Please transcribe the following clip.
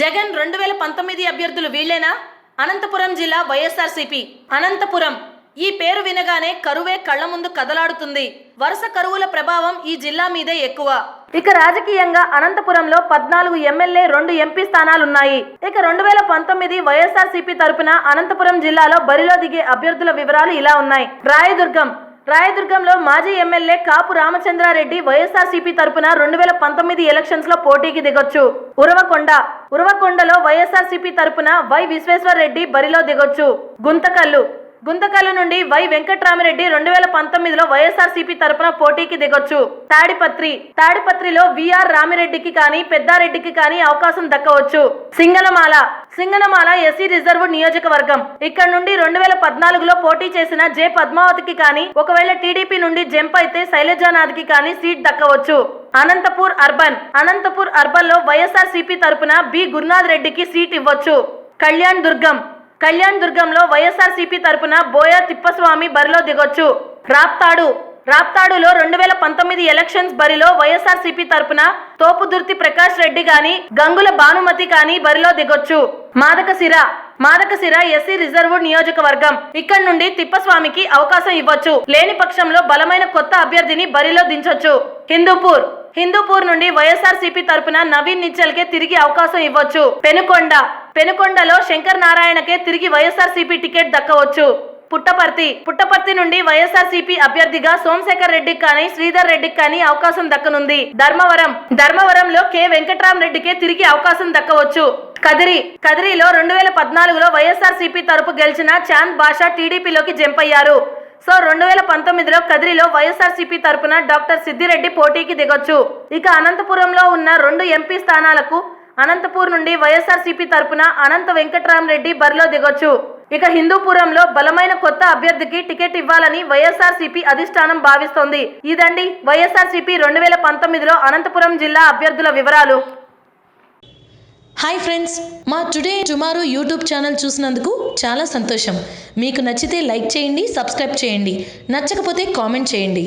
జగన్ రెండు వేల పంతొమ్మిది అభ్యర్థులు వీళ్ళేనా? అనంతపురం జిల్లా వైఎస్ఆర్సీపీ. అనంతపురం. ఈ పేరు వినగానే కరువే కళ్ళ ముందు కదలాడుతుంది. వరుస కరువుల ప్రభావం ఈ జిల్లా మీదే ఎక్కువ. ఇక రాజకీయంగా అనంతపురంలో పద్నాలుగు ఎమ్మెల్యే రెండు ఎంపీ స్థానాలున్నాయి. ఇక రెండు వేల పంతొమ్మిది వైఎస్ఆర్సీపీ తరపున అనంతపురం జిల్లాలో బరిలో దిగే అభ్యర్థుల వివరాలు ఇలా ఉన్నాయి. రాయదుర్గం. రాయదుర్గంలో మాజీ ఎమ్మెల్యే కాపు రామచంద్రారెడ్డి వైఎస్ఆర్సీపీ తరపున రెండు వేల పంతొమ్మిది ఎలక్షన్స్లో పోటీకి దిగొచ్చు. ఉరవకొండ. ఉరవకొండలో వైఎస్ఆర్సీపీ తరపున వై విశ్వేశ్వర్ రెడ్డి బరిలో దిగొచ్చు. గుంతకల్లు. గుంతకల్లు నుండి వై వెంకట్రామిరెడ్డి రెండు వేల పంతొమ్మిదిలో వైఎస్ఆర్సీపీ తరపున పోటీకి దిగొచ్చు. తాడిపత్రి. తాడిపత్రిలో విఆర్ రామిరెడ్డికి కానీ పెద్దారెడ్డికి కానీ అవకాశం దక్కవచ్చు. సింగనమాల. సింగనమాల ఎస్సీ రిజర్వ్ నియోజకవర్గం. ఇక్కడ నుండి రెండు వేల పద్నాలుగులో పోటీ చేసిన జె పద్మావతికి కానీ ఒకవేళ టీడీపీ నుండి జంప్ అయితే శైలజానాథ్కి కానీ సీట్ దక్కవచ్చు. అనంతపూర్ అర్బన్. అనంతపూర్ అర్బన్లో వైఎస్ఆర్ సిపి తరపున బి గురునాథ్ రెడ్డికి సీట్ ఇవ్వచ్చు. కళ్యాణ్ దుర్గం. కళ్యాణ్ దుర్గంలో వైఎస్ఆర్ సిపి తరపున బోయా తిప్పస్వామి బరిలో దిగొచ్చు. రాప్తాడు. రాప్తాడులో రెండు వేల పంతొమ్మిది ఎలక్షన్స్ బరిలో వైఎస్ఆర్ సిపి తరపున తోపుదుర్తి ప్రకాష్ రెడ్డి గాని గంగుల భానుమతి కానీ బరిలో దిగొచ్చు. మాదకశిర మాదకశిర ఎస్సీ రిజర్వ్ నియోజకవర్గం. ఇక్కడ నుండి తిప్పస్వామికి అవకాశం ఇవ్వచ్చు. లేని పక్షంలో బలమైన కొత్త అభ్యర్థిని బరిలో దించొచ్చు. హిందూపూర్ హిందూపూర్ నుండి వైఎస్ఆర్ సిపి తరపున నవీన్ నిచ్చల్కే తిరిగి అవకాశం ఇవ్వచ్చు. పెనుకొండ పెనుకొండలో శంకర్ నారాయణకే తిరిగి వైఎస్ఆర్ సిపి టికెట్ దక్కవచ్చు. పుట్టపర్తి పుట్టపర్తి నుండి వైఎస్ఆర్ సిపి అభ్యర్థిగా సోమశేఖర్ రెడ్డికి కానీ శ్రీధర్ రెడ్డికి కానీ అవకాశం దక్కనుంది. ధర్మవరం ధర్మవరంలో కె. వెంకట్రామ్ రెడ్డికి తిరిగి అవకాశం దక్కవచ్చు. కదిరి కదిరిలో రెండు వేల పద్నాలుగులో వైఎస్ఆర్ సిపి తరపు గెలిచిన చాంద్ బాషా టీడీపీలోకి జంప్ అయ్యారు సో రెండు వేల పంతొమ్మిదిలో కదిరిలో వైఎస్ఆర్సీపీ తరపున డాక్టర్ సిద్దిరెడ్డి పోటీకి దిగొచ్చు. ఇక అనంతపురంలో ఉన్న రెండు ఎంపీ స్థానాలకు అనంతపూర్ నుండి వైఎస్ఆర్సీపీ తరపున అనంత వెంకట్రామరెడ్డి బరిలో దిగొచ్చు. ఇక హిందూపురంలో బలమైన కొత్త అభ్యర్థికి టికెట్ ఇవ్వాలని వైఎస్ఆర్సీపీ అధిష్టానం భావిస్తోంది. ఇదండి వైఎస్ఆర్సీపీ రెండు వేల పంతొమ్మిదిలో అనంతపురం జిల్లా అభ్యర్థుల వివరాలు. హాయ్ ఫ్రెండ్స్ మా టుడే టుమారో యూట్యూబ్ ఛానల్ చూసినందుకు చాలా సంతోషం. మీకు నచ్చితే లైక్ చేయండి సబ్స్క్రైబ్ చేయండి. నచ్చకపోతే కామెంట్ చేయండి.